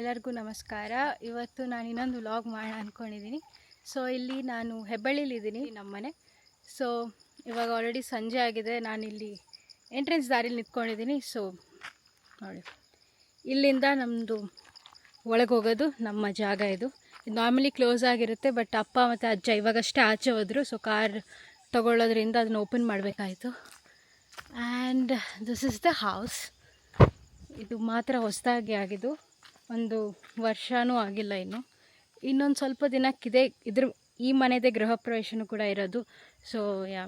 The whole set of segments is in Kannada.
ಎಲ್ಲರಿಗೂ ನಮಸ್ಕಾರ. ಇವತ್ತು ನಾನು ಇನ್ನೊಂದು ವ್ಲಾಗ್ ಮಾಡೋಣ ಅಂದ್ಕೊಂಡಿದ್ದೀನಿ ಸೊ ಇಲ್ಲಿ ನಾನು ಹೆಬ್ಬಳ್ಳಿಲಿದ್ದೀನಿ ನಮ್ಮನೆ. ಸೊ ಇವಾಗ ಆಲ್ರೆಡಿ ಸಂಜೆ ಆಗಿದೆ. ನಾನಿಲ್ಲಿ ಎಂಟ್ರೆನ್ಸ್ ದಾರಿಲಿ ನಿಂತ್ಕೊಂಡಿದ್ದೀನಿ ಸೊ ನೋಡಿ. ಇಲ್ಲಿಂದ ನಮ್ಮದು ಒಳಗೆ ಹೋಗೋದು, ನಮ್ಮ ಜಾಗ ಇದು. ಇದು ನಾರ್ಮಲಿ ಕ್ಲೋಸ್ ಆಗಿರುತ್ತೆ ಬಟ್ ಅಪ್ಪ ಮತ್ತು ಅಜ್ಜ ಇವಾಗಷ್ಟೇ ಆಚೆ ಹೋದರು. ಸೊ ಕಾರ್ ತಗೊಳ್ಳೋದ್ರಿಂದ ಅದನ್ನ open ಮಾಡಬೇಕಾಯಿತು. And this is the house ಇದು ಮಾತ್ರ ಹೊಸದಾಗಿ ಆಗಿದ್ದು. ಒಂದು ವರ್ಷವೂ ಆಗಿಲ್ಲ ಇನ್ನು. ಇನ್ನೊಂದು ಸ್ವಲ್ಪ ದಿನಕ್ಕಿದೆ ಇದ್ರ ಈ ಮನೆದೇ ಗೃಹ ಪ್ರವೇಶನೂ ಕೂಡ ಇರೋದು. ಸೊ ಯಾ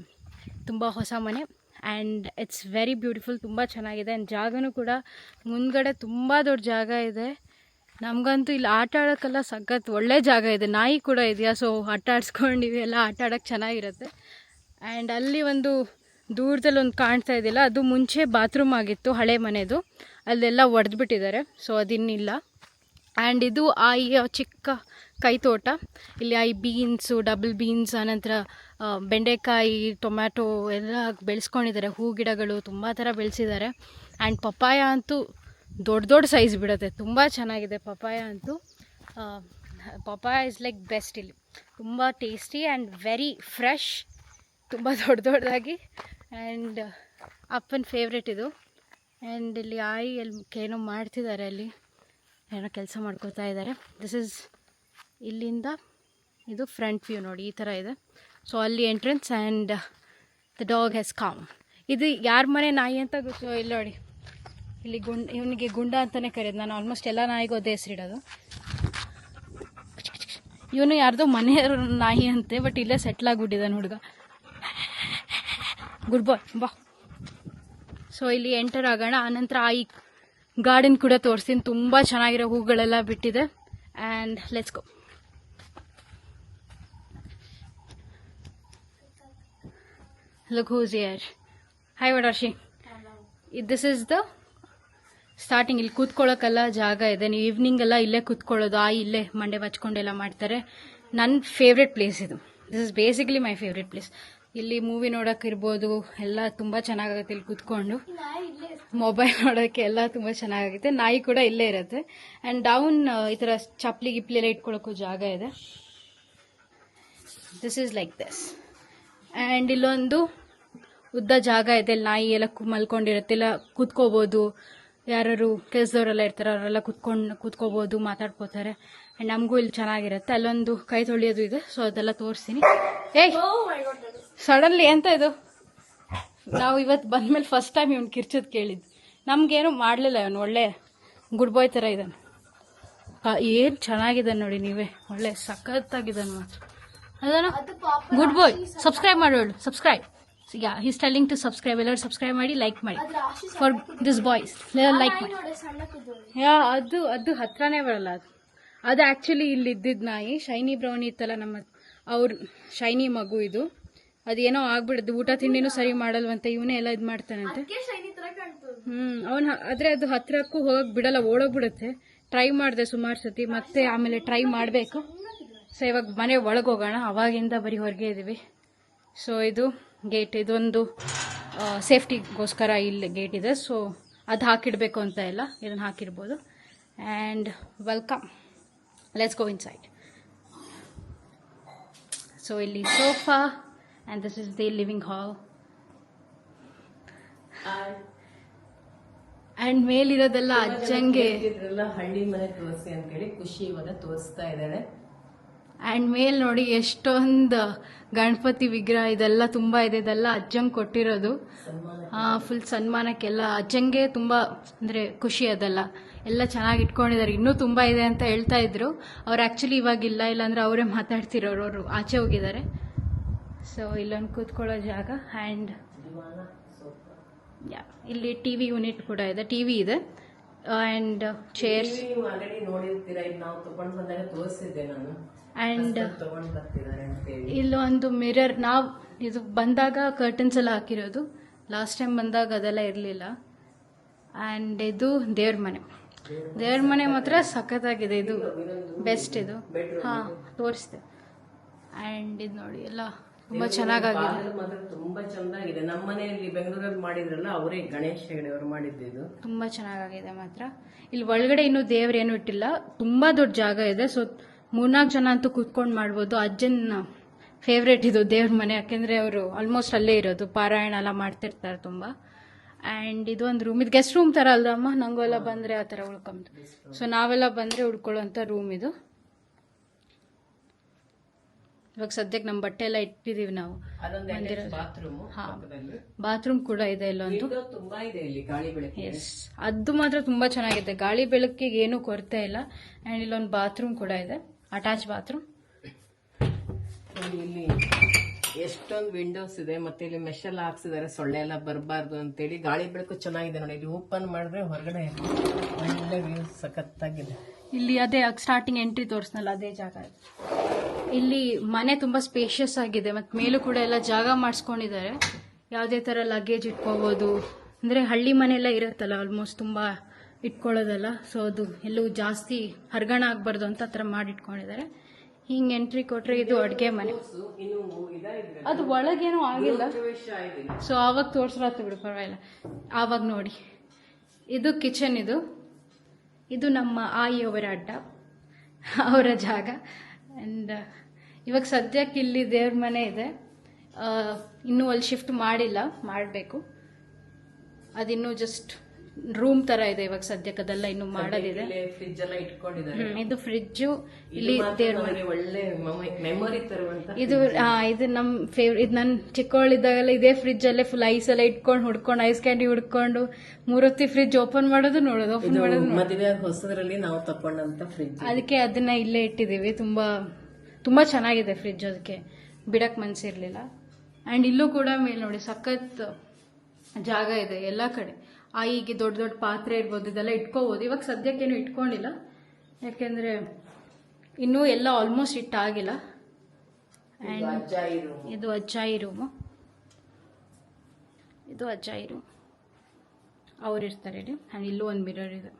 ತುಂಬ ಹೊಸ ಮನೆ ಆ್ಯಂಡ್ ಇಟ್ಸ್ ವೆರಿ ಬ್ಯೂಟಿಫುಲ್ ತುಂಬ ಚೆನ್ನಾಗಿದೆ ಆ್ಯಂಡ್ ಜಾಗನೂ ಕೂಡ ಮುಂದ್ಗಡೆ ತುಂಬ ದೊಡ್ಡ ಜಾಗ ಇದೆ. ನಮಗಂತೂ ಇಲ್ಲಿ ಆಟ ಆಡೋಕ್ಕೆಲ್ಲ ಸಖತ್ ಒಳ್ಳೆ ಜಾಗ ಇದೆ. ನಾಯಿ ಕೂಡ ಇದೆಯಾ ಸೊ ಆಟ ಆಡಿಸ್ಕೊಂಡಿವಿ ಎಲ್ಲ ಆಟ ಆಡೋಕ್ಕೆ ಚೆನ್ನಾಗಿರುತ್ತೆ. ಆ್ಯಂಡ್ ಅಲ್ಲಿ ಒಂದು ದೂರದಲ್ಲಿ ಒಂದು ಕಾಣ್ತಾ ಇದೆಯಲ್ಲ ಅದು ಮುಂಚೆ ಬಾತ್ರೂಮ್ ಆಗಿತ್ತು, ಹಳೆ ಮನೆದು. ಅಲ್ಲೆಲ್ಲ ಒಡೆದ್ಬಿಟ್ಟಿದ್ದಾರೆ ಸೊ ಅದಿನ್ನಿಲ್ಲ. ಆ್ಯಂಡ್ ಇದು ಆ ಚಿಕ್ಕ ಕೈ ತೋಟ ಇಲ್ಲಿ ಐ ಬೀನ್ಸು ಡಬಲ್ ಬೀನ್ಸ್ ಆನಂತರ ಬೆಂಡೆಕಾಯಿ ಟೊಮ್ಯಾಟೊ ಎಲ್ಲ ಬೆಳೆಸ್ಕೊಂಡಿದ್ದಾರೆ. ಹೂ ಗಿಡಗಳು ತುಂಬ ಥರ ಬೆಳೆಸಿದ್ದಾರೆ. ಆ್ಯಂಡ್ ಪಪ್ಪಾಯ ಅಂತೂ ದೊಡ್ಡ ದೊಡ್ಡ ಸೈಜ್ ಬಿಡುತ್ತೆ. ತುಂಬ ಚೆನ್ನಾಗಿದೆ ಪಪ್ಪಾಯ ಅಂತೂ. ಪಪ್ಪಾಯ ಇಸ್ ಲೈಕ್ ಬೆಸ್ಟ್ ಇಲ್ಲಿ. ತುಂಬ ಟೇಸ್ಟಿ ಆ್ಯಂಡ್ ವೆರಿ ಫ್ರೆಶ್ ತುಂಬ ದೊಡ್ಡ ದೊಡ್ಡದಾಗಿ. ಆ್ಯಂಡ್ ಅಪ್ಪನ ಫೇವ್ರೆಟ್ ಇದು. ಆ್ಯಂಡ್ ಇಲ್ಲಿ ಆಯಿ ಅಲ್ಲಿ ಏನೋ ಮಾಡ್ತಿದ್ದಾರೆ ಅಲ್ಲಿ. ಏನೋ ಕೆಲಸ ಮಾಡ್ಕೋತಾ ಇದ್ದಾರೆ. ದಿಸ್ ಇಸ್ ಇಲ್ಲಿಂದ ಇದು ಫ್ರಂಟ್ ವ್ಯೂ ನೋಡಿ, ಈ ಥರ ಇದೆ. ಸೊ ಅಲ್ಲಿ entrance and the dog has come ಇದು ಯಾರ ಮನೆ ನಾಯಿ ಅಂತ ಗೊತ್ತು? ಇಲ್ಲಿ ನೋಡಿ. ಇಲ್ಲಿ ಗುಂಡ್, ಇವನಿಗೆ ಗುಂಡ ಅಂತಲೇ ಕರೆಯೋದು. ನಾನು ಆಲ್ಮೋಸ್ಟ್ ಎಲ್ಲ ನಾಯಿಗೂ ಅದೇ ಹೆಸರಿಡೋದು ಇವನು ಯಾರ್ದೋ ಮನೆಯವ್ರ ನಾಯಿ ಅಂತೆ ಬಟ್ ಇಲ್ಲೇ ಸೆಟ್ಲ್ ಆಗಿಬಿಟ್ಟಿದ್ದಾನೆ ಹುಡುಗ. ಗುಡ್ ಬಾಯ್ ಬಾ. ಸೊ ಇಲ್ಲಿ ಎಂಟರ್ ಆಗೋಣ. ಆನಂತರ ಈ ಗಾರ್ಡನ್ ಕೂಡ ತೋರಿಸ್ತೀನಿ ತುಂಬ ಚೆನ್ನಾಗಿರೋ ಹೂಗಳೆಲ್ಲ ಬಿಟ್ಟಿದೆ. And let's go who's here hi ವಡರ್ಶಿ this is the starting ಇಲ್ಲಿ ಕೂತ್ಕೊಳ್ಳೋಕೆಲ್ಲ ಜಾಗ ಇದೆ. ನೀವು ಈವ್ನಿಂಗ್ ಎಲ್ಲ ಇಲ್ಲೇ ಕೂತ್ಕೊಳ್ಳೋದು, ಆ ಇಲ್ಲೇ ಮಂಡೆ ಬಚ್ಕೊಂಡೆಲ್ಲ ಮಾಡ್ತಾರೆ. ನನ್ನ ಫೇವ್ರೆಟ್ ಪ್ಲೇಸ್ ಇದು. This is basically my favourite place ಇಲ್ಲಿ ಮೂವಿ ನೋಡೋಕ್ಕಿರ್ಬೋದು ಎಲ್ಲ ತುಂಬ ಚೆನ್ನಾಗಾಗುತ್ತೆ ಇಲ್ಲಿ ಕೂತ್ಕೊಂಡು. ಮೊಬೈಲ್ ನೋಡೋಕ್ಕೆ ಎಲ್ಲ ತುಂಬ ಚೆನ್ನಾಗಾಗುತ್ತೆ. ನಾಯಿ ಕೂಡ ಇಲ್ಲೇ ಇರುತ್ತೆ. ಆ್ಯಂಡ್ ಡೌನ್ ಈ ಥರ ಚಪ್ಲಿ ಗಿಪ್ಲಿ ಎಲ್ಲ ಇಟ್ಕೊಳ್ಳೋಕ್ಕೂ ಜಾಗ ಇದೆ. This is like this and ಇಲ್ಲೊಂದು ಉದ್ದ ಜಾಗ ಇದೆ. ನಾಯಿ ಎಲ್ಲ ಮಲ್ಕೊಂಡಿರುತ್ತೆ. ಇಲ್ಲ ಕೂತ್ಕೋಬೋದು. ಯಾರು ಕೆಲಸದವರೆಲ್ಲ ಇರ್ತಾರೆ, ಅವರೆಲ್ಲ ಕೂತ್ಕೊಂಡು ಕೂತ್ಕೋಬೋದು, ಮಾತಾಡ್ಕೋತಾರೆ. ಆ್ಯಂಡ್ ನಮಗೂ ಇಲ್ಲಿ ಚೆನ್ನಾಗಿರುತ್ತೆ. ಅಲ್ಲೊಂದು ಕೈ ತೊಳೆಯೋದು ಇದೆ. ಸೊ ಅದೆಲ್ಲ ತೋರಿಸ್ತೀನಿ. ಏಯ್! ಸಡನ್ಲಿ ಎಂತ ಇದು? ನಾವು ಇವತ್ತು ಬಂದ್ಮೇಲೆ ಫಸ್ಟ್ ಟೈಮ್ ಇವ್ನು ಕಿರ್ಚೋದು ಕೇಳಿದ್ದು ನಮಗೇನು ಮಾಡಲಿಲ್ಲ ಇವನು, ಒಳ್ಳೆ ಗುಡ್ ಬಾಯ್ ಥರ ಇದ್ದಾನೆ ಏನು ಚೆನ್ನಾಗಿದೆ ನೋಡಿ ನೀವೇ, ಒಳ್ಳೆ ಸಖತ್ತಾಗಿದ್ದಾನೆ ಮಾತ್ರ. ಅದನ್ನ good boy subscribe ಮಾಡೋಳು subscribe ya he's telling to subscribe ಎಲ್ಲರೂ ಸಬ್ಸ್ಕ್ರೈಬ್ ಮಾಡಿ ಲೈಕ್ ಮಾಡಿ. ಫಾರ್ ದಿಸ್ ಬಾಯ್ಸ್ ಲೈಕ್ ಮಾಡಿ. ಯಾ, ಅದು ಅದು ಹತ್ರನೇ ಬರಲ್ಲ ಅದು. ಅದು ಆ್ಯಕ್ಚುಲಿ ಇಲ್ಲಿ ಇದ್ದಿದ್ದು ನಾಯಿ, ಶೈನಿ ಬ್ರೌನಿ ಇತ್ತಲ್ಲ ನಮ್ಮ, ಅವ್ರ, ಶೈನಿ ಮಗು ಇದು. ಅದೇನೋ ಆಗ್ಬಿಡುತ್ತೆ ಊಟ ತಿಂಡಿನೂ ಸರಿ ಮಾಡಲ್ವಂತೆ ಇವನೇ ಎಲ್ಲ ಇದು ಮಾಡ್ತಾನಂತೆ. ಹ್ಮ್ ಅವನ್ ಆದ್ರೆ ಅದು ಹತ್ರಕ್ಕೂ ಹೋಗಕ್ ಬಿಡಲ್ಲ ಓಡೋಗ್ಬಿಡುತ್ತೆ. ಟ್ರೈ ಮಾಡಿದೆ ಸುಮಾರು ಸತಿ ಮತ್ತೆ ಆಮೇಲೆ ಟ್ರೈ ಮಾಡಬೇಕು. ಸೊ ಇವಾಗ ಮನೆ ಒಳಗೆ ಹೋಗೋಣ ಅವಾಗಿಂದ ಬರೀ ಹೊರಗೆ ಇದ್ದೀವಿ ಸೊ ಇದು ಗೇಟ್ ಇದೊಂದು ಸೇಫ್ಟಿಗೋಸ್ಕರ ಇಲ್ಲಿ ಗೇಟ್ ಇದೆ. ಸೊ ಅದು ಹಾಕಿಡಬೇಕು ಅಂತ ಇಲ್ಲ ಇದನ್ನು ಹಾಕಿರ್ಬೋದು. And welcome let's go inside so ಇಲ್ಲಿ sofa and this is the living hall and ಮೇಲಿರೋದೆಲ್ಲ ಅಜ್ಜಂಗೆ. ಹಳ್ಳಿ ಮನೆ ತೋರಿಸಿ ಅಂತೇಳಿ ಖುಷಿ ಇವಾಗ ತೋರಿಸ್ತಾ ಇದ್ದಾರೆ. ಆ್ಯಂಡ್ ಮೇಲ್ ನೋಡಿ ಎಷ್ಟೊಂದು ಗಣಪತಿ ವಿಗ್ರಹ ಇದೆಲ್ಲ ತುಂಬ ಇದೆ ಇದೆಲ್ಲ ಅಜ್ಜಂಗೆ ಕೊಟ್ಟಿರೋದು. ಫುಲ್ ಸನ್ಮಾನಕ್ಕೆಲ್ಲ ಅಜ್ಜಂಗೆ ತುಂಬ ಅಂದರೆ ಖುಷಿ ಅದೆಲ್ಲ. ಎಲ್ಲ ಚೆನ್ನಾಗಿ ಇಟ್ಕೊಂಡಿದ್ದಾರೆ. ಇನ್ನೂ ತುಂಬ ಇದೆ ಅಂತ ಹೇಳ್ತಾ ಇದ್ರು. ಅವ್ರು ಆ್ಯಕ್ಚುಲಿ ಇವಾಗ ಇಲ್ಲ ಇಲ್ಲಾಂದ್ರೆ ಅವರೇ ಮಾತಾಡ್ತಿರೋರು ಅವರು ಆಚೆ ಹೋಗಿದ್ದಾರೆ. ಸೊ ಇಲ್ಲೊಂದು ಕೂತ್ಕೊಳ್ಳೋ ಜಾಗ ಆ್ಯಂಡ್ ಯಾ ಇಲ್ಲಿ ಟಿ ವಿ ಯೂನಿಟ್ ಕೂಡ ಇದೆ ಟಿ ವಿ ಇದೆ. ಆ್ಯಂಡ್ ಚೇರ್ಸ್ ನೀವು ಆಲ್ರೆಡಿ ನೋಡಿರ್ತೀರಾ? ಈಗ ನಾವು ತಗೊಂಡ್ ಬಂದಾಗ ತೋರಿಸಿದ್ದೆ ನಾನು. ಆ್ಯಂಡ್ ತಗೊಂಡ್ ಬರ್ತಿದ್ದಾರೆ ಅಂತೇಳಿ ಇಲ್ಲೊಂದು ಮಿರರ್ ನಾವು ಇದು ಬಂದಾಗ ಕರ್ಟನ್ಸ್ ಎಲ್ಲ ಹಾಕಿರೋದು. ಲಾಸ್ಟ್ ಟೈಮ್ ಬಂದಾಗ ಅದೆಲ್ಲ ಇರಲಿಲ್ಲ. ಆ್ಯಂಡ್ ಇದು ದೇವ್ರ ಮನೆ. ದೇವ್ರ ಮನೆ ಮಾತ್ರ ಸಖತ್ತಾಗಿದೆ. ಇದು ಬೆಸ್ಟ್ ಇದು. ಹಾಂ ತೋರಿಸ್ದೆ. ಆ್ಯಂಡ್ ಇದು ನೋಡಿ ಎಲ್ಲ ತುಂಬಾ ಚೆನ್ನಾಗಾಗಿದೆ. ತುಂಬಾ ಚೆನ್ನಾಗಿದೆ ನಮ್ಮ ಮನೆಯಲ್ಲಿ ಬೆಂಗಳೂರಲ್ಲಿ ಮಾಡಿದ್ರಲ್ಲ ಅವರೇ ಗಣೇಶ್ ಹೆಗಡೆ ಅವರು ಮಾಡಿದ್ದು ತುಂಬಾ ಚೆನ್ನಾಗಿದೆ ಮಾತ್ರ. ಇಲ್ಲಿ ಒಳಗಡೆ ಇನ್ನೂ ದೇವ್ರೇನು ಇಟ್ಟಿಲ್ಲ. ತುಂಬಾ ದೊಡ್ಡ ಜಾಗ ಇದೆ. ಸೊ ಮೂರ್ನಾಲ್ಕು ಜನ ಅಂತೂ ಕೂತ್ಕೊಂಡು ಮಾಡ್ಬೋದು. ಅಜ್ಜನ ಫೇವ್ರೇಟ್ ಇದು ದೇವ್ರ ಮನೆ. ಯಾಕೆಂದ್ರೆ ಅವರು ಆಲ್ಮೋಸ್ಟ್ ಅಲ್ಲೇ ಇರೋದು. ಪಾರಾಯಣ ಎಲ್ಲ ಮಾಡ್ತಿರ್ತಾರೆ ತುಂಬಾ. ಆ್ಯಂಡ್ ಇದು ಒಂದು ರೂಮ್ ಇದು ಗೆಸ್ಟ್ ರೂಮ್ ಥರ ಅಲ್ದಮ್ಮ? ನಂಗೆಲ್ಲ ಬಂದರೆ ಆ ಥರ ಉಳ್ಕೊಂಬ ಸೊ ನಾವೆಲ್ಲ ಬಂದರೆ ಉಳ್ಕೊಳ್ಳೋಂಥ ರೂಮ್ ಇದು. ಇವಾಗ ಸದ್ಯಕ್ಕೆ ನಮ್ಮ ಬಟ್ಟೆ ಎಲ್ಲ ಇಟ್ಟಿದೀವಿ ನಾವು. ಬಾತ್ರೂಮ್ ಕೂಡ ಇದೆ ಇಲ್ಲೊಂದು. ವಿಂಡೋ ತುಂಬಾ ಇದೆ ಇಲ್ಲಿ ಗಾಳಿ ಬೆಳಕಿಗೆ. ಎಸ್ ಅದು ಮಾತ್ರ ತುಂಬಾ ಚೆನ್ನಾಗಿದೆ. ಗಾಳಿ ಬೆಳಕಿಗೆ ಏನೂ ಕೊರತೆ ಇಲ್ಲ. ಅಂಡ್ ಇಲ್ಲೊಂದು ಬಾತ್ರೂಮ್ ಕೂಡ ಇದೆ. ಅಟ್ಯಾಚ್ ಬಾತ್ರೂಮ್ ಇಲ್ಲಿ ಎಷ್ಟೊಂದು ವಿಂಡೋಸ್ ಇದೆ. ಮತ್ತೆ ಇಲ್ಲಿ ಮೆಶ್ ಎಲ್ಲ ಹಾಕ್ಸಿದ್ದಾರೆ. ಸೊಳ್ಳೆ ಎಲ್ಲ ಬರಬಾರ್ದು ಅಂತೇಳಿ. ಗಾಳಿ ಬೆಳಕು ಚೆನ್ನಾಗಿದೆ ನೋಡಿ. ಇಲ್ಲಿ ಓಪನ್ ಮಾಡಿದ್ರೆ ಹೊರಗಡೆ ಒಳ್ಳೆ ವ್ಯೂ ಸಖತ್ತಾಗಿದೆ. ಇಲ್ಲಿ ಅದೇ ಸ್ಟಾರ್ಟಿಂಗ್ ಎಂಟ್ರಿ ತೋರಿಸ್ನಲ್ಲ ಅದೇ ಜಾಗ. ಇದೆ. ಇಲ್ಲಿ ಮನೆ ತುಂಬಾ ಸ್ಪೇಷಿಯಸ್ ಆಗಿದೆ, ಮತ್ತು ಮೇಲೂ ಕೂಡ ಎಲ್ಲ ಜಾಗ ಮಾಡಿಸ್ಕೊಂಡಿದ್ದಾರೆ. ಯಾವುದೇ ಥರ ಲಗೇಜ್ ಇಟ್ಕೋಬೋದು. ಅಂದರೆ ಹಳ್ಳಿ ಮನೆ ಎಲ್ಲ ಇರುತ್ತಲ್ಲ ಆಲ್ಮೋಸ್ಟ್ ತುಂಬ ಇಟ್ಕೊಳ್ಳೋದಲ್ಲ. ಸೊ ಅದು ಎಲ್ಲೂ ಜಾಸ್ತಿ ಹರ್ಗಣ ಆಗ್ಬಾರ್ದು ಅಂತ ಆ ಮಾಡಿಟ್ಕೊಂಡಿದ್ದಾರೆ. ಹಿಂಗೆ ಎಂಟ್ರಿ ಕೊಟ್ರೆ ಇದು ಅಡುಗೆ ಮನೆ. ಅದು ಒಳಗೇನು ಆಗಿಲ್ಲ. ಸೊ ಆವಾಗ ತೋರ್ಸ್ರಾತು ಬಿಡು, ಪರವಾಗಿಲ್ಲ. ಆವಾಗ ನೋಡಿ. ಇದು ಕಿಚನ್ ಇದು. ಇದು ನಮ್ಮ ಆಯಿಯವರ ಅಡ್ಡ, ಅವರ ಜಾಗ. ಆ್ಯಂಡ್ ಇವಾಗ ಸದ್ಯಕ್ಕೆ ಇಲ್ಲಿ ದೇವ್ರ ಮನೆ ಇದೆ. ಇನ್ನೂ ಅಲ್ಲಿ ಶಿಫ್ಟ್ ಮಾಡಿಲ್ಲ ಮಾಡಬೇಕು. ಅದಿನ್ನೂ ಜಸ್ಟ್ ರೂಮ್ ತರ ಇದೆ ಇವಾಗ ಸದ್ಯಕ್ಕೆ ಅದೆಲ್ಲ ಇನ್ನು ಮಾಡೋದಿದೆ. ಫ್ರಿಜ್ ಎಲ್ಲ ಇಟ್ಕೊಂಡಿದ್ದಾರೆ. ಇದು ಫ್ರಿಜ್ಜು ಇಲ್ಲಿ ದೇವ್ರ ಮನೆ. ಒಳ್ಳೆ ಮೆಮೊರಿ ತರುವಂತ ಇದು ಇದು ನಮ್ ಫೇವ್ರ ಇದು ನನ್ನ ಚಿಕ್ಕವಳಿದ್ದಾಗೆಲ್ಲ ಇದೇ ಫ್ರಿಜ್ ಅಲ್ಲೇ ಫುಲ್ ಐಸ್ ಎಲ್ಲ ಇಟ್ಕೊಂಡು ಹುಡ್ಕೊಂಡು ಐಸ್ ಕ್ಯಾಂಡಿ ಹುಡ್ಕೊಂಡು ಮೂರೊತ್ತಿ ಫ್ರಿಜ್ ಓಪನ್ ಮಾಡೋದು ನೋಡೋದು ಓಪನ್ ಮಾಡೋದು ಮದುವೆ ಹೊಸದ್ರಲ್ಲಿ ನಾವು ತಕೊಂಡಂತ ಫ್ರಿಜ್ ಅದಕ್ಕೆ ಅದನ್ನ ಇಲ್ಲೇ ಇಟ್ಟಿದೀವಿ ತುಂಬಾ ತುಂಬಾ ಚೆನ್ನಾಗಿದೆ ಫ್ರಿಜ್ ಅದಕ್ಕೆ ಬಿಡಕ್ಕೆ ಮನಸ್ಸಿರಲಿಲ್ಲ ಆ್ಯಂಡ್ ಇಲ್ಲೂ ಕೂಡ ಮೇಲೆ ನೋಡಿ ಸಖತ್ ಜಾಗ ಇದೆ ಎಲ್ಲ ಕಡೆ. ಆ ಈಗ ದೊಡ್ಡ ದೊಡ್ಡ ಪಾತ್ರೆ ಇರ್ಬೋದು ಇದೆಲ್ಲ ಇಟ್ಕೋಬೋದು. ಇವಾಗ ಸದ್ಯಕ್ಕೇನು ಇಟ್ಕೊಂಡಿಲ್ಲ. ಯಾಕೆಂದರೆ ಇನ್ನೂ ಎಲ್ಲ ಆಲ್ಮೋಸ್ಟ್ ಇಟ್ಟಾಗಿಲ್ಲ ಆ್ಯಂಡ್. ಇದು ಅಜ್ಜಾಯಿ ರೂಮು ಇದು ಅಜ್ಜಾಯಿ ರೂಮ್ ಅವ್ರು ಇರ್ತಾರೆ ಇಲ್ಲಿ. ಆ್ಯಂಡ್ ಇಲ್ಲೂ ಒಂದು ಮಿರರ್ ಇದೆ.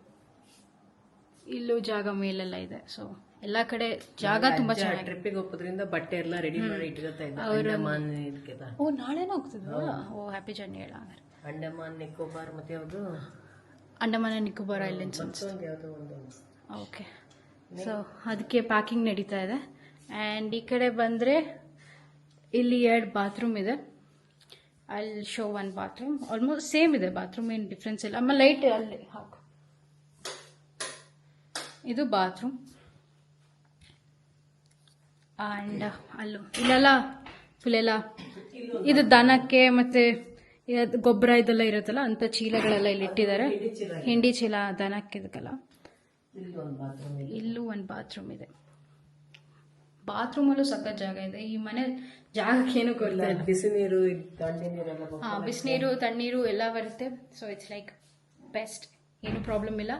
ಇಲ್ಲೂ ಜಾಗ ಮೇಲೆಲ್ಲ ಇದೆ ಸೊ ಎಲ್ಲ ಕಡೆ ಜಾಗ ತುಂಬಾ ಚೆನ್ನಾಗಿ ಟ್ರಿಪ್ಪಿಗೆ ಹೋಗೋದ್ರಿಂದ ಬಟ್ಟೆ ಎಲ್ಲ ರೆಡಿ ಮಾಡಿ ಇಟ್ಕೊತಾ ಅಂಡಮಾನ್ ಇದಕ್ಕೆಲ್ಲ. ಓ ನಾಳೆನೇ ಹೋಗ್ತಿದ್ವಾ? ಓ ಹ್ಯಾಪಿ ಜರ್ನಿ ಹೇಳ ಅಂಡಮಾನ್ ನಿಕೋಬಾರ್ ಮತ್ತೆ ಯಾವುದು? ಅಂಡಮಾನ ನಿಕೋಬಾರ್ ಯಾವ್ದೋ ಒಂದು. ಓಕೆ ಸೊ ಅದಕ್ಕೆ ಪ್ಯಾಕಿಂಗ್ ನಡೀತಾ ಇದೆ. ಆ್ಯಂಡ್ ಈ ಕಡೆ ಬಂದರೆ ಇಲ್ಲಿ ಎರಡು ಬಾತ್ರೂಮ್ ಇದೆ. ಅಲ್ಲಿ show one bathroom almost same ಇದೆ ಬಾತ್ರೂಮ್ ಏನು ಡಿಫ್ರೆನ್ಸ್ ಇಲ್ಲ. ಆಮೇಲೆ ಲೈಟ್ ಅಲ್ಲಿ ಹಾಕು. ಇದು ಬಾತ್ರೂಮ್ ಆ್ಯಂಡ್ ಅಲ್ಲು. ಇಲ್ಲೆಲ್ಲ ಫುಲ್ಲೆಲ್ಲ ಇದು ದನಕ್ಕೆ ಮತ್ತೆ ಗೊಬ್ಬರ ಇದೆಲ್ಲ ಇರುತ್ತಲ್ಲ ಅಂತ ಚೀಲಗಳೆಲ್ಲ ಇಲ್ಲಿ ಇಟ್ಟಿದ್ದಾರೆ. ಹಿಂಡಿ ಚೀಲ ದನಕ್ಕೆ ಇದಕ್ಕೆಲ್ಲ. ಇಲ್ಲಿ ಒಂದು ಬಾತ್ರೂಮ್ ಇದೆ. ಬಾತ್ರೂಮಲ್ಲೂ ಸಖತ್ ಜಾಗ ಇದೆ. ಈ ಮನೆ ಜಾಗಕ್ಕೆ ಏನು ಕೊರತೆ ಇಲ್ಲ ಬಿಸಿ ನೀರು ತಣ್ಣೀರು ನೀರೆಲ್ಲ ಬರ್ತದೆ. ಹಾ ಬಿಸಿನೀರು ತಣ್ಣೀರು ಎಲ್ಲ ಬರುತ್ತೆ. ಸೊ ಇಟ್ಸ್ ಲೈಕ್ ಬೆಸ್ಟ್ ಏನು ಪ್ರಾಬ್ಲಮ್ ಇಲ್ಲ.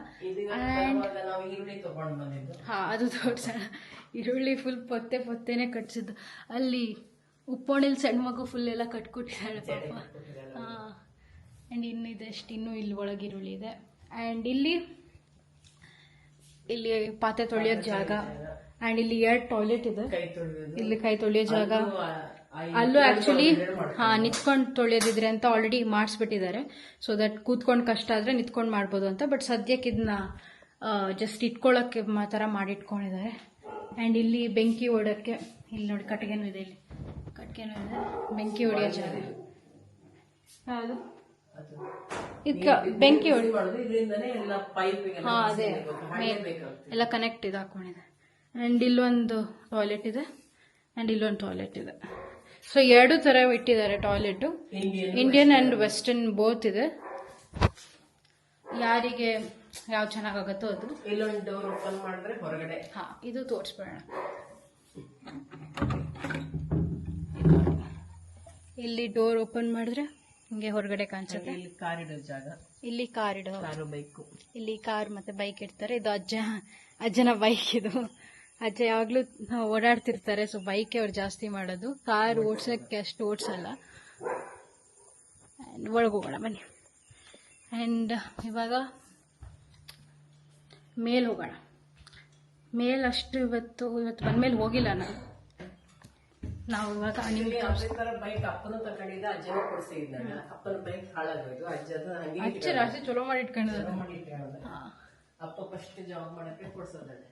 ಹಾ ಅದು ತೋರ್ಸೋಣ ಈರುಳ್ಳಿ ಫುಲ್ ಪೊತ್ತೆ ಪೊತ್ತೆನೆ ಕಟ್ಸಿದ್ದು. ಅಲ್ಲಿ ಉಪ್ಪೋಣಿಲಿ ಸಣ್ಣ ಮಗು ಫುಲ್ ಎಲ್ಲ ಕಟ್ಕೊಟ್ಟಿದ್ದಾಳೆ ಪಾಪ. ಹಾ. ಆ್ಯಂಡ್ ಇನ್ನು ಇದೆಷ್ಟು ಇನ್ನೂ ಇಲ್ಲಿ ಒಳಗೆ ಈರುಳ್ಳಿ ಇದೆ. ಆ್ಯಂಡ್ ಇಲ್ಲಿ ಇಲ್ಲಿ ಪಾತ್ರೆ ತೊಳೆಯೋ ಜಾಗ. ಆ್ಯಂಡ್ ಇಲ್ಲಿ ಎರಡು ಟಾಯ್ಲೆಟ್ ಇದೆ. ಇಲ್ಲಿ ಕೈ ತೊಳೆಯೋ ಜಾಗ. ಅಲ್ಲೂ ಆಕ್ಚುಲಿ ಹಾ ನಿಂತ್ಕೊಂಡು ತೊಳೆಯೋದಿದ್ರೆ ಅಂತ ಆಲ್ರೆಡಿ ಮಾಡಿಸ್ಬಿಟ್ಟಿದ್ದಾರೆ. ಸೊ ದಟ್ ಕೂತ್ಕೊಂಡು ಕಷ್ಟ ಆದ್ರೆ ನಿತ್ಕೊಂಡು ಮಾಡ್ಬೋದು ಅಂತ. ಬಟ್ ಸದ್ಯಕ್ಕೆ ಇದನ್ನ ಜಸ್ಟ್ ಇಟ್ಕೊಳ್ಳೋಕ್ಕೆ ಆ ಥರ ಮಾಡಿಟ್ಕೊಂಡಿದ್ದಾರೆ. ಆ್ಯಂಡ್ ಇಲ್ಲಿ ಬೆಂಕಿ ಹೊಡೋಕ್ಕೆ ಇಲ್ಲಿ ನೋಡಿ ಕಟ್ಟಿಗೆನೂ ಇದೆ ಇಲ್ಲಿ. ಕಟ್ಟಿಗೆನೂ ಇದೆ. ಬೆಂಕಿ ಹೊಡೆಯೋ ಜಾಗ. ಯಾವುದು ಅದು. ಇದಕ್ಕೆ ಬೆಂಕಿ ಹೊಡಿ ಹಾಂ ಮಾಡೋದು ಇದರಿಂದನೇ ಎಲ್ಲ ಪೈಪಿಗೆಲ್ಲ ಹಾ ಅದೇ. ಮೇನ್ ಎಲ್ಲ ಕನೆಕ್ಟ್ ಇದು ಹಾಕೊಂಡಿದೆ ಆ್ಯಂಡ್ ಇಲ್ಲೊಂದು ಟಾಯ್ಲೆಟ್ ಇದೆ. ಆ್ಯಂಡ್ ಇಲ್ಲೊಂದು ಟಾಯ್ಲೆಟ್ ಇದೆ. ಸೊ ಎರಡು ತರ ಇಟ್ಟಿದ್ದಾರೆ toilet Indian and and western both ಇದೆ. ಯಾರಿಗೆ ಯಾವ ಚೆನ್ನಾಗತ್ತೋ ಅದು. ಇಲ್ಲೊಂದು ಡೋರ್ ಓಪನ್ ಮಾಡಿದ್ರೆ ಹೊರಗಡೆ. ಹಾಂ ಇದು ತೋರಿಸ್ಬೇಡ ಇಲ್ಲಿ ಡೋರ್ ಓಪನ್ ಮಾಡಿದ್ರೆ ಹಿಂಗೆ ಹೊರಗಡೆ ಕಾಣಿಸುತ್ತೆ. ಇಲ್ಲಿ ಕಾರಿಡೋ ಜಾಗ. ಇಲ್ಲಿ ಕಾರ್ ಇಡೋ ಕಾರು ಬೈಕು ಇಲ್ಲಿ ಕಾರ್ ಮತ್ತೆ ಬೈಕ್ ಇಡ್ತಾರೆ. ಇದು ಅಜ್ಜ ಅಜ್ಜನ ಬೈಕ್ ಇದು. ಅಜ್ಜ ಯಾವಾಗ್ಲೂ ಓಡಾಡ್ತಿರ್ತಾರೆ ಸೊ ಬೈಕ್ ಅವ್ರು ಜಾಸ್ತಿ ಮಾಡೋದು. ಕಾರ್ ಓಡ್ಸಕ್ಕೆ ಅಷ್ಟು ಓಡ್ಸಲ್ಲ. ಒಳಗೆ ಹೋಗೋಣ ಬನ್ನಿ. ಆ್ಯಂಡ್ ಇವಾಗ ಮೇಲೆ ಹೋಗೋಣ. ಮೇಲೆ ಅಷ್ಟು ಇವತ್ತು ಇವತ್ತು ಬಂದಮೇಲೆ ಹೋಗಿಲ್ಲ ನಾನು. ನಾವು ಇವಾಗ ನಿಮಗೆ ಬೈಕ್ ಅಪ್ಪನ ತಗೊಂಡಿದ್ದ ಅಜ್ಜನ ಕೊಡ್ಸಿದ್ದಾಳ ಅಪ್ಪನ ಬೈಕ್ ಹಾಳಾಗೋಯ್ತು. ಅಜ್ಜದ ಹಂಗೆ ಅಚ್ಚ ರಾಶಿ ಚಲೋ ಮಾಡಿ ಇಟ್ಕೊಂಡಿದ್ದಾರೆ ಇಟ್ಕೊಂಡ ಅಪ್ಪ ಫಸ್ಟ್ ಜಾಬ್ ಮಾಡಕ್ಕೆ ಕೊಡ್ಸೋದಲ್ಲ.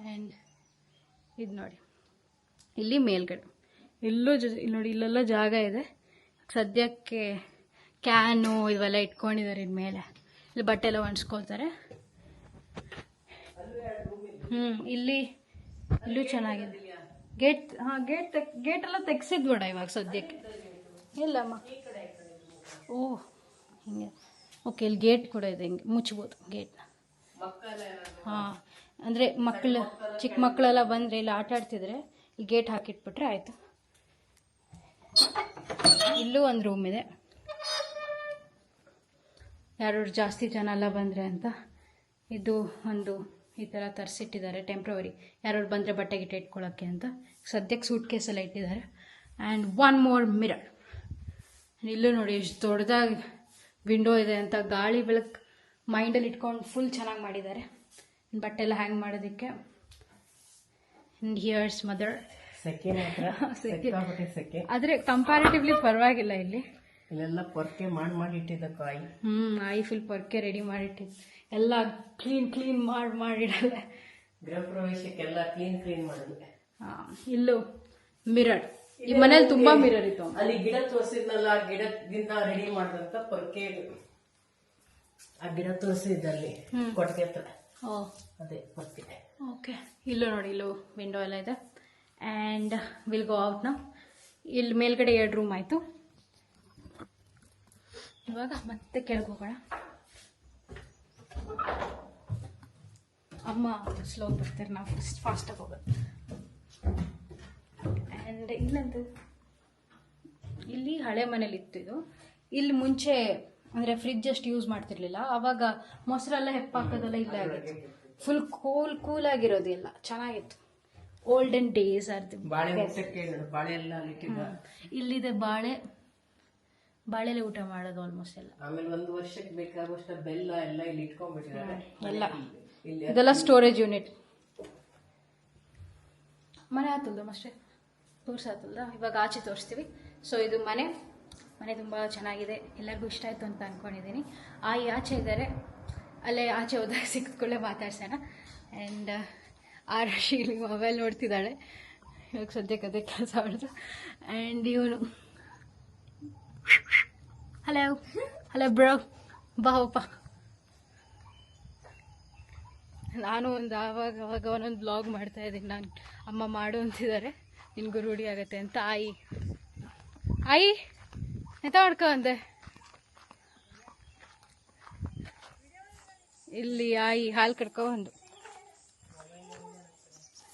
ಆ್ಯಂಡ್ ಇದು ನೋಡಿ. ಇಲ್ಲಿ ಮೇಲ್ಗಡೆ. ಎಲ್ಲೂ ಜ ಇಲ್ಲಿ ನೋಡಿ, ಇಲ್ಲೆಲ್ಲ ಜಾಗ ಇದೆ. ಸದ್ಯಕ್ಕೆ ಕ್ಯಾನು ಇವೆಲ್ಲ ಇಟ್ಕೊಂಡಿದ್ದಾರೆ ಇದ್ರ ಮೇಲೆ. ಇಲ್ಲಿ ಬಟ್ಟೆ ಎಲ್ಲ ಒಣಸ್ಕೊಳ್ತಾರೆ. ಹ್ಞೂ ಇಲ್ಲಿ, ಇಲ್ಲೂ ಚೆನ್ನಾಗಿದೆ. ಗೇಟ್, ಹಾಂ, ಗೇಟ್ ತೆಗ್ ಗೇಟೆಲ್ಲ ತೆಗ್ಸಿದ್ ತೆಗ್ಸಿದ್ಬೇಡ ಇವಾಗ ಸದ್ಯಕ್ಕೆ. ಇಲ್ಲಮ್ಮ. ಓ, ಹಿಂಗೆ. ಓಕೆ, ಇಲ್ಲಿ ಗೇಟ್ ಕೂಡ ಇದೆ, ಹಿಂಗೆ ಮುಚ್ಬೋದು ಗೇಟ್ನ. ಹಾಂ. ಅಂದರೆ ಮಕ್ಕಳು ಚಿಕ್ಕ ಮಕ್ಕಳೆಲ್ಲ ಬಂದರೆ ಇಲ್ಲಿ ಆಟ ಆಡ್ತಿದ್ರೆ ಇಲ್ಲಿ ಗೇಟ್ ಹಾಕಿಟ್ಬಿಟ್ರೆ ಆಯಿತು. ಇಲ್ಲೂ ಒಂದು ರೂಮ್ ಇದೆ. ಯಾರು ಜಾಸ್ತಿ ಜನ ಎಲ್ಲ ಬಂದರೆ ಅಂತ ಇದು ಒಂದು ಈ ಥರ ತರಿಸಿಟ್ಟಿದ್ದಾರೆ ಟೆಂಪ್ರವರಿ ಯಾರು ಬಂದರೆ ಬಟ್ಟೆ ಗಿಟ್ಟೆ ಇಟ್ಕೊಳ್ಳೋಕ್ಕೆ ಅಂತ. ಸದ್ಯಕ್ಕೆ ಸೂಟ್ ಕೇಸೆಲ್ಲ ಇಟ್ಟಿದ್ದಾರೆ. ಆ್ಯಂಡ್ ಒನ್ ಮೋರ್ ಮಿರರ್ ಇಲ್ಲೂ ನೋಡಿ ಎಷ್ಟು ದೊಡ್ಡದಾಗಿ ವಿಂಡೋ ಇದೆ ಅಂತ ಗಾಳಿ ಬೆಳಕು ಮೈಂಡಲ್ಲಿ ಇಟ್ಕೊಂಡು ಫುಲ್ ಚೆನ್ನಾಗಿ ಮಾಡಿದ್ದಾರೆ. ಬಟ್ಟೆ ಎಲ್ಲ ಹ್ಯಾಂಗ್ ಮಾಡೋದಕ್ಕೆ ಹಿಯರ್ಸ್ ಮದರ್ ಆದರೆ ಕಂಪ್ಯಾರಿಟಿವ್ಲಿ ಪರವಾಗಿಲ್ಲ ಇಲ್ಲಿ. ಇಲ್ಲೆಲ್ಲ ಪೊರ್ಕೆ ಮಾಡಿ ಮಾಡಿ ಇಟ್ಟಿದ್ದ ಕಾಯಿ. ಹ್ಞೂ ಐ ಫುಲ್ ಪೊರ್ಕೆ ರೆಡಿ ಮಾಡಿಟ್ಟಿದ್ದು. ಎಲ್ಲ ಕ್ಲೀನ್ ಕ್ಲೀನ್ ಮಾಡಿ ಮಾಡಿಡಲ್ಲ ಗೃಹ ಪ್ರವೇಶಕ್ಕೆಲ್ಲ ಕ್ಲೀನ್ ಕ್ಲೀನ್ ಮಾಡಿದ್ದೆ ಇಲ್ಲೂ ಮಿರರ್ ಈ ಮನೇಲಿ ತುಂಬಾ ಮಿರರ್ ಇತ್ತು. ಅಲ್ಲಿ ಗಿಡ ತೋರಿಸಿದ್ನಲ್ಲ ಆ ಗಿಡದಿಂದ ರೆಡಿ ಮಾಡಿದಂತ ಪೊರ್ಕೆ. ಆ ಗಿಡ ತೋರಿಸಿದ್ದಲ್ಲಿ ಕೊಟ್ಟಿಗೆ ಹತ್ರ. ಅದೇ ಓಕೆ ಓಕೆ. ಇಲ್ಲೂ ನೋಡಿ ಇಲ್ಲೂ ವಿಂಡೋ ಎಲ್ಲ ಇದೆ. ಆ್ಯಂಡ್ ವಿಲ್ ಗೋ ಔಟ್ ನಾವು ಇಲ್ಲಿ ಮೇಲ್ಗಡೆ ಎರಡು ರೂಮ್ ಆಯಿತು. ಇವಾಗ ಮತ್ತೆ ಕೆಳಗೆ ಹೋಗೋಣ. ಅಮ್ಮ ಸ್ಲೋ ಬರ್ತಾರೆ. ನಾವು ಫಸ್ಟ್ ಫಾಸ್ಟಾಗಿ ಹೋಗೋದು ಆ್ಯಂಡ್ ಇಲ್ಲಂತೂ ಇಲ್ಲಿ ಹಳೆ ಮನೇಲಿತ್ತು ಇದು. ಇಲ್ಲಿ ಮುಂಚೆ ಅಂದರೆ ಫ್ರಿಜ್ ಅಷ್ಟು ಯೂಸ್ ಮಾಡ್ತಿರ್ಲಿಲ್ಲ. ಅವಾಗ ಮೊಸರೆಲ್ಲ ಹೆಪ್ಪಾಕೋದೆಲ್ಲ ಇಲ್ಲ ಆಗಿತ್ತು. ಫುಲ್ ಕೂಲ್ ಕೂಲ್ ಆಗಿರೋದು ಎಲ್ಲ ಚೆನ್ನಾಗಿತ್ತು ಓಲ್ಡನ್ ಡೇಸ್ ಆರ್ ದಿ ಇಲ್ಲಿದೆ ಬಾಳೆ. ಬಾಳೆಲೆ ಊಟ ಮಾಡೋದು ಆಲ್ಮೋಸ್ಟ್ ಎಲ್ಲ. ಆಮೇಲೆ ಒಂದು ವರ್ಷಕ್ಕೆ ಬೇಕಾಗುವಷ್ಟು ಬೆಲ್ಲ ಎಲ್ಲ ಇಲ್ಲಿ ಇಟ್ಕೊಂಡ್ಬಿಟ್ಟಿದ್ದಾರೆ. ಎಲ್ಲ. ಇದೆಲ್ಲ ಸ್ಟೋರೇಜ್ ಯೂನಿಟ್ ಮನೆ ಆತಲ್ದ ಅಷ್ಟೇ ತೋರ್ಸಾತಲ್ದ? ಇವಾಗ ಆಚೆ ತೋರಿಸ್ತೀವಿ. ಸೊ ಇದು ಮನೆ. ಮನೆ ತುಂಬ ಚೆನ್ನಾಗಿದೆ. ಎಲ್ಲರಿಗೂ ಇಷ್ಟ ಆಯಿತು ಅಂತ ಅಂದ್ಕೊಂಡಿದ್ದೀನಿ ಆ ಈ ಆಚೆ ಇದ್ದಾರೆ. ಅಲ್ಲೇ ಆಚೆ ಹೋದಾಗ ಸಿಕ್ಕಿದ್ಕೊಳ್ಳೆ ಮಾತಾಡ್ಸೋಣ. ಆ್ಯಂಡ್ ಆ ರಾಶಿ ಇಲ್ಲಿ ಮೊಬೈಲ್ ನೋಡ್ತಿದ್ದಾಳೆ. ಇವಾಗ ಸದ್ಯಕ್ಕೆ ಅದೇ ಕೆಲಸ ಮಾಡೋದು. ಆ್ಯಂಡ್ ಇವನು ಹಲೋ ಹಲೋ ಬ್ರೋ ಬಾವಪ್ಪ ನಾನು ಒಂದು ಆವಾಗ ಅವಾಗ ಒಂದೊಂದು ಬ್ಲಾಗ್ ಮಾಡ್ತಾ ಇದ್ದೀನಿ. ನಾನು ಅಮ್ಮ ಮಾಡು ಅಂತಿದ್ದಾರೆ. ನಿನಗೂ ರೂಢಿ ಆಗುತ್ತೆ ಅಂತ. ಆಯಿ ಆಯಿ. ಎಂತ ಮಾಡ್ಕೊಂಡೆ ಇಲ್ಲಿ ಆಯಿ ಹಾಲು ಕಡ್ಕೊ ಒಂದು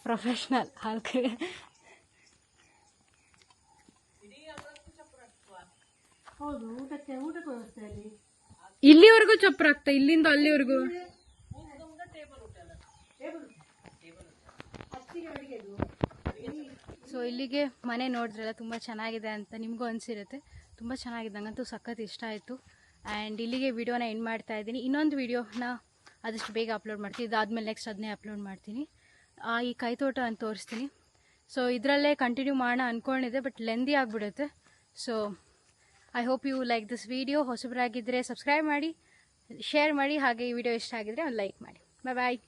ಪ್ರೊಫೆಷ್ನಲ್ ಹಾಲು ಕ ಹೌದು ಊಟಕ್ಕೆ ಊಟಕ್ಕೆ ವ್ಯವಸ್ಥೆ ಇಲ್ಲಿವರೆಗೂ ಚಪ್ರ ಆಗ್ತಾ ಇಲ್ಲಿಂದ ಅಲ್ಲಿವರೆಗೂ. ಸೊ ಇಲ್ಲಿಗೆ ಮನೆ ನೋಡಿದ್ರಲ್ಲ ತುಂಬ ಚೆನ್ನಾಗಿದೆ ಅಂತ ನಿಮಗೂ ಅನಿಸಿರುತ್ತೆ. ತುಂಬ ಚೆನ್ನಾಗಿದೆ. ನನಗಂತೂ ಸಖತ್ ಇಷ್ಟ ಆಯಿತು. ಆ್ಯಂಡ್ ಇಲ್ಲಿಗೆ ವಿಡಿಯೋನ ಎಂಡ್ ಮಾಡ್ತಾ ಇದ್ದೀನಿ. ಇನ್ನೊಂದು ವಿಡಿಯೋನ ಆದಷ್ಟು ಬೇಗ ಅಪ್ಲೋಡ್ ಮಾಡ್ತೀನಿ. ಇದಾದಮೇಲೆ ನೆಕ್ಸ್ಟ್ ಅದನ್ನೇ ಅಪ್ಲೋಡ್ ಮಾಡ್ತೀನಿ. ಈ ಕೈತೋಟ ಅಂತ ತೋರಿಸ್ತೀನಿ. ಸೊ ಇದರಲ್ಲೇ ಕಂಟಿನ್ಯೂ ಮಾಡೋಣ ಅಂದ್ಕೊಂಡಿದ್ದೆ ಬಟ್ ಲೆಂದಿ ಆಗಿಬಿಡುತ್ತೆ. So I hope you like this video ಹೊಸಬರಾಗಿದ್ದರೆ subscribe ಮಾಡಿ ಶೇರ್ ಮಾಡಿ. ಹಾಗೆ ಈ ವಿಡಿಯೋ ಇಷ್ಟ ಆಗಿದ್ರೆ ಒಂದು ಲೈಕ್ ಮಾಡಿ. ಬಾಯ್ ಬಾಯ್